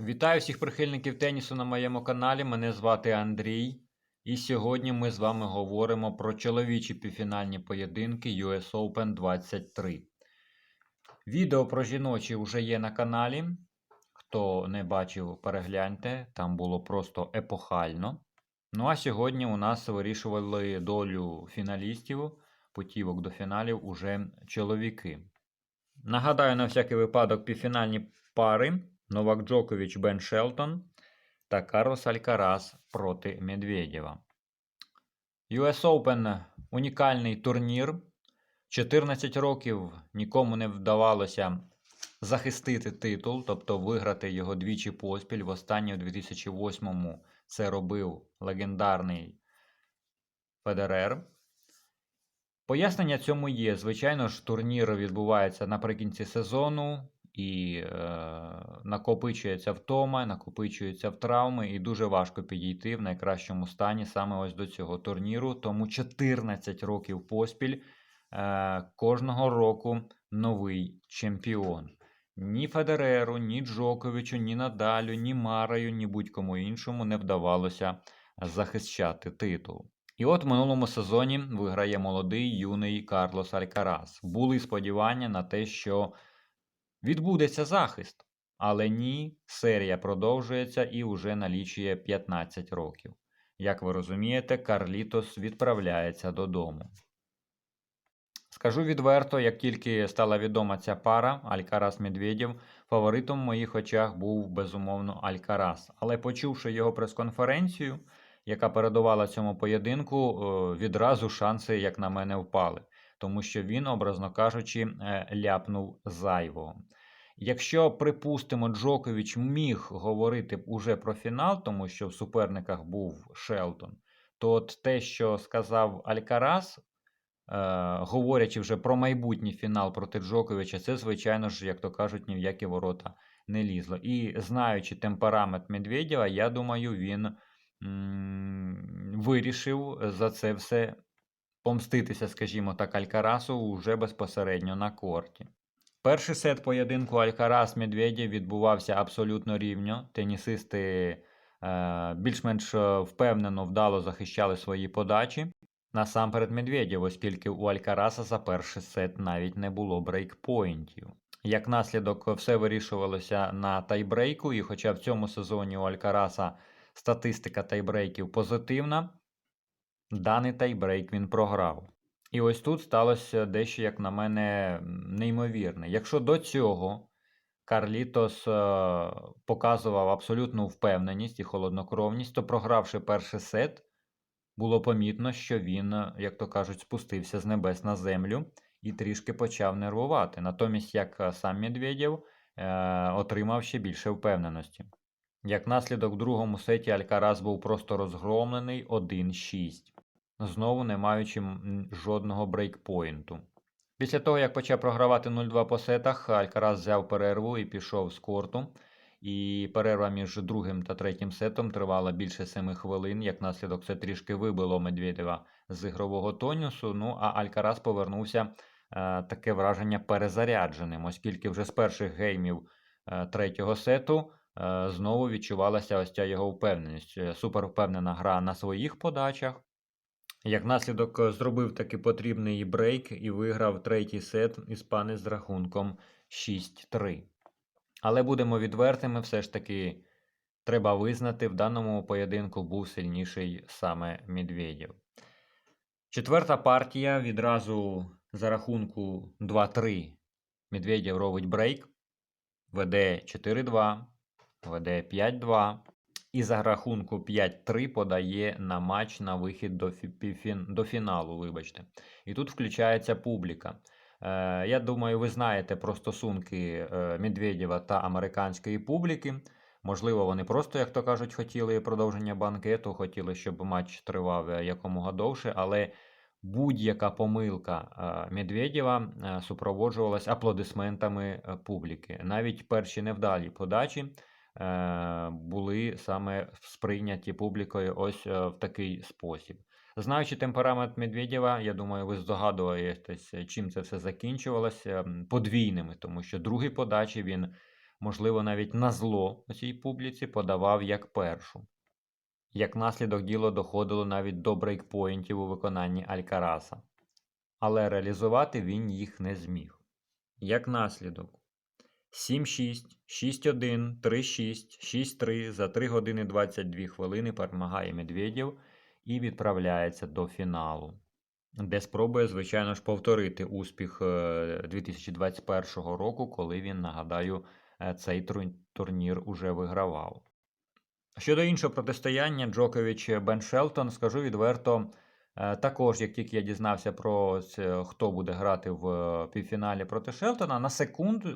Вітаю всіх прихильників тенісу на моєму каналі. Мене звати Андрій. І сьогодні ми з вами говоримо про чоловічі півфінальні поєдинки US Open 23. Відео про жіночі вже є на каналі. Хто не бачив, перегляньте. Там було просто епохально. Ну а сьогодні у нас вирішували долю фіналістів, путівок до фіналів уже чоловіки. Нагадаю, на всякий випадок півфінальні пари. Новак Джокович Бен Шелтон та Карлос Алькарас проти Медведєва. US Open унікальний турнір. 14 років нікому не вдавалося захистити титул, тобто виграти його двічі поспіль. Востаннє у 2008-му це робив легендарний Федерер. Пояснення цьому є. Звичайно ж, турнір відбувається наприкінці сезону і е, накопичується втома, накопичується в травми, і дуже важко підійти в найкращому стані саме ось до цього турніру. Тому 14 років поспіль е, кожного року новий чемпіон. Ні Федереру, ні Джоковичу, ні Надалю, ні Мараю, ні будь-кому іншому не вдавалося захищати титул. І от в минулому сезоні виграє молодий юний Карлос Алькарас. Були сподівання на те, що відбудеться захист. Але ні, серія продовжується і вже налічує 15 років. Як ви розумієте, Карлітос відправляється додому. Скажу відверто, як тільки стала відома ця пара Алькарас Медведєв, фаворитом в моїх очах був безумовно Алькарас. Але почувши його прес-конференцію, яка передувала цьому поєдинку, відразу шанси, як на мене, впали, тому що він, образно кажучи, е, ляпнув зайвого. Якщо, припустимо, Джокович міг говорити уже про фінал, тому що в суперниках був Шелтон, то от те, що сказав Алькарас, е, говорячи вже про майбутній фінал проти Джоковича, це, звичайно ж, як то кажуть, ні в які ворота не лізло. І знаючи темперамент Медведєва, я думаю, він м, вирішив за це все помститися, скажімо так, Алькарасу вже безпосередньо на корті. Перший сет поєдинку Алькарас Медведєв відбувався абсолютно рівно. Тенісисти е, більш-менш е, впевнено вдало захищали свої подачі. Насамперед Медведєв, оскільки у Алькараса за перший сет навіть не було брейкпоінтів. Як наслідок, все вирішувалося на тайбрейку, і хоча в цьому сезоні у Алькараса статистика тайбрейків позитивна, даний тайбрейк він програв. І ось тут сталося дещо, як на мене, неймовірне. Якщо до цього Карлітос е, показував абсолютну впевненість і холоднокровність, то програвши перший сет, було помітно, що він, е, як то кажуть, спустився з небес на землю і трішки почав нервувати. Натомість, як е, сам Медведєв отримав ще більше впевненості. Як наслідок в другому сеті Алькарас був просто розгромлений 1-6 знову не маючи жодного брейкпоінту. Після того, як почав програвати 0-2 по сетах, Алькарас взяв перерву і пішов з корту. І перерва між другим та третім сетом тривала більше 7 хвилин. Як наслідок, це трішки вибило Медведєва з ігрового тонусу. Ну а Алькарас повернувся е, таке враження перезарядженим, оскільки вже з перших геймів е, третього сету е, знову відчувалася ось ця його впевненість. Супер впевнена гра на своїх подачах. Як наслідок е, зробив таки потрібний брейк і виграв третій сет іспанець з рахунком 6-3. Але будемо відвертими, все ж таки треба визнати, в даному поєдинку був сильніший саме Медведєв. Четверта партія відразу за рахунку 2-3 Медведєв робить брейк, веде 4-2, веде 5-2. І за рахунку 5-3 подає на матч на вихід до до фіналу. Вибачте. І тут включається публіка. Е, Я думаю, ви знаєте про стосунки е, Медведєва та американської публіки. Можливо, вони просто, як то кажуть, хотіли продовження банкету, хотіли, щоб матч тривав якомога довше, але будь-яка помилка е, Медведєва е, супроводжувалась аплодисментами публіки. Навіть перші невдалі подачі. Е, були саме сприйняті публікою ось е, в такий спосіб. Знаючи темперамент Медведєва, я думаю, ви здогадуєтесь, чим це все закінчувалося подвійними, тому що другі подачі він можливо, навіть на зло цій публіці подавав як першу. Як наслідок діло доходило навіть до брейкпоінтів у виконанні Алькараса. Але реалізувати він їх не зміг. Як наслідок 7-6, 6-1, 3-6, 6-3 за 3 години 22 хвилини перемагає Медведєв і відправляється до фіналу, де спробує, звичайно ж, повторити успіх е, 2021 року, коли він, нагадаю, е, цей турнір уже вигравав. Щодо іншого протистояння Джокович Бен Шелтон, скажу відверто, е, також, як тільки я дізнався про хто буде грати в е, півфіналі проти Шелтона, на секунду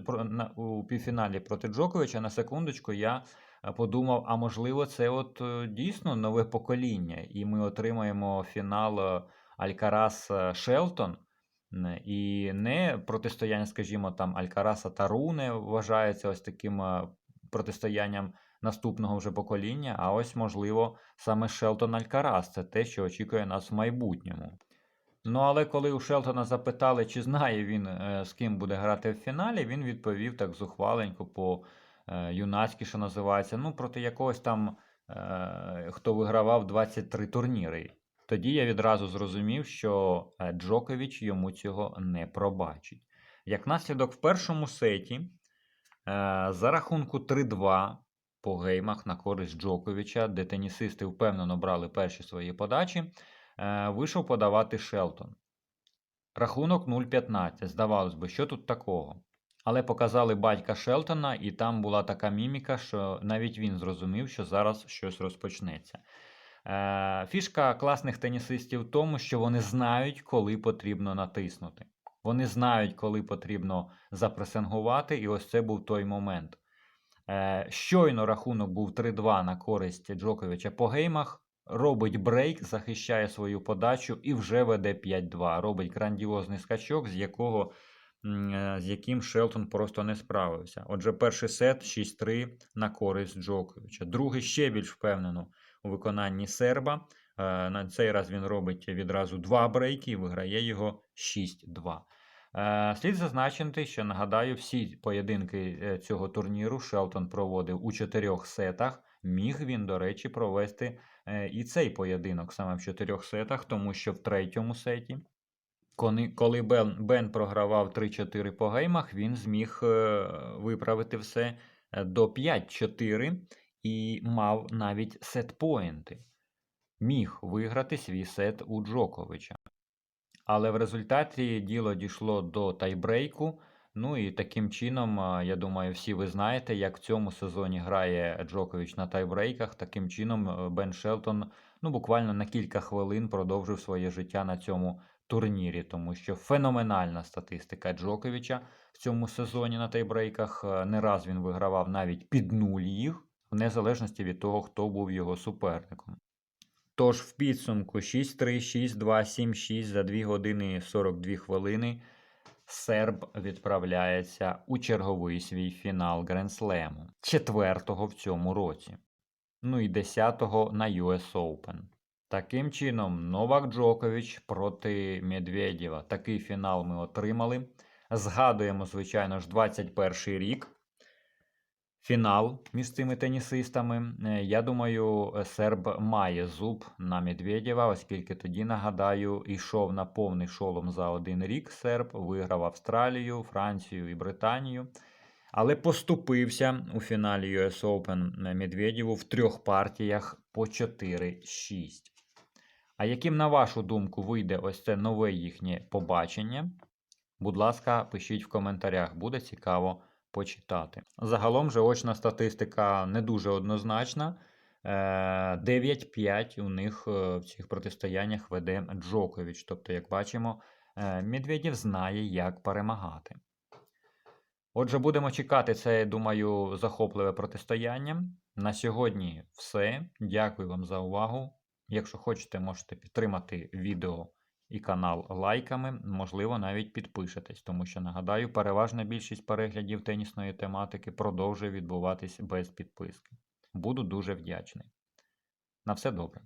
у півфіналі проти Джоковича, на секундочку, я е, подумав, а можливо, це от е, дійсно нове покоління, і ми отримаємо фінал е, Алькарас е, Шелтон. І не протистояння, скажімо, там Алькараса та Руне вважається ось таким е, протистоянням наступного вже покоління, а ось, можливо, саме Шелтон Алькарас це те, що очікує нас в майбутньому. Ну, але коли у Шелтона запитали, чи знає він, е, з ким буде грати в фіналі, він відповів так зухваленько по е, юнацьки, що називається, ну, проти якогось там, е, хто вигравав 23 турніри. Тоді я відразу зрозумів, що Джокович йому цього не пробачить. Як наслідок, в першому сеті за рахунку 3-2 по геймах на користь Джоковича, де тенісисти впевнено брали перші свої подачі, е, вийшов подавати Шелтон. Рахунок 0-15. Здавалось би, що тут такого? Але показали батька Шелтона, і там була така міміка, що навіть він зрозумів, що зараз щось розпочнеться. Е, фішка класних тенісистів в тому, що вони знають, коли потрібно натиснути. Вони знають, коли потрібно запресингувати, і ось це був той момент. Е, щойно рахунок був 3-2 на користь Джоковича по геймах. Робить брейк, захищає свою подачу і вже веде 5-2. Робить грандіозний скачок, з якого е, з яким Шелтон просто не справився. Отже, перший сет 6-3 на користь Джоковича. Другий ще більш впевнено у виконанні серба. Е, На цей раз він робить відразу два брейки і виграє його 6-2. Е, Слід зазначити, що нагадаю, всі поєдинки е, цього турніру Шелтон проводив у чотирьох сетах. Міг він, до речі, провести е, і цей поєдинок саме в чотирьох сетах, тому що в третьому сеті, коли, Бен, Бен програвав 3-4 по геймах, він зміг виправити все до 5-4 і мав навіть сетпоінти. Міг виграти свій сет у Джоковича. Але в результаті діло дійшло до тайбрейку. Ну і таким чином, я думаю, всі ви знаєте, як в цьому сезоні грає Джокович на тайбрейках. Таким чином, е, Бен Шелтон ну, буквально на кілька хвилин продовжив своє життя на цьому турнірі, тому що феноменальна статистика Джоковича в цьому сезоні на тайбрейках. Е, Не раз він вигравав навіть під нуль їх, в незалежності від того, хто був його суперником. Тож в підсумку 6-3, 6-2, 7-6 за 2 години 42 хвилини серб відправляється у черговий свій фінал Гренслему, четвертого в цьому році. Ну і десятого на US Open. Таким чином, Новак Джокович проти Медведєва. Такий фінал ми отримали. Згадуємо, звичайно ж, 21 рік. Фінал між цими тенісистами. Е, Я думаю, е, серб має зуб на Медведєва, оскільки тоді, нагадаю, йшов на повний шолом за один рік. Серб виграв Австралію, Францію і Британію. Але поступився у фіналі US Open Медведєву в трьох партіях по 4-6. А яким, на вашу думку, вийде ось це нове їхнє побачення? Будь ласка, пишіть в коментарях, буде цікаво почитати. Загалом же очна статистика не дуже однозначна. Е, 9-5 у них е, в цих протистояннях веде Джокович. Тобто, як бачимо, е, Медведєв знає, як перемагати. Отже, будемо чекати це, я думаю, захопливе протистояння. На сьогодні все. Дякую вам за увагу. Якщо хочете, можете підтримати відео і канал лайками, можливо, навіть підпишетесь, тому що нагадаю, переважна більшість переглядів тенісної тематики продовжує відбуватись без підписки. Буду дуже вдячний. На все добре.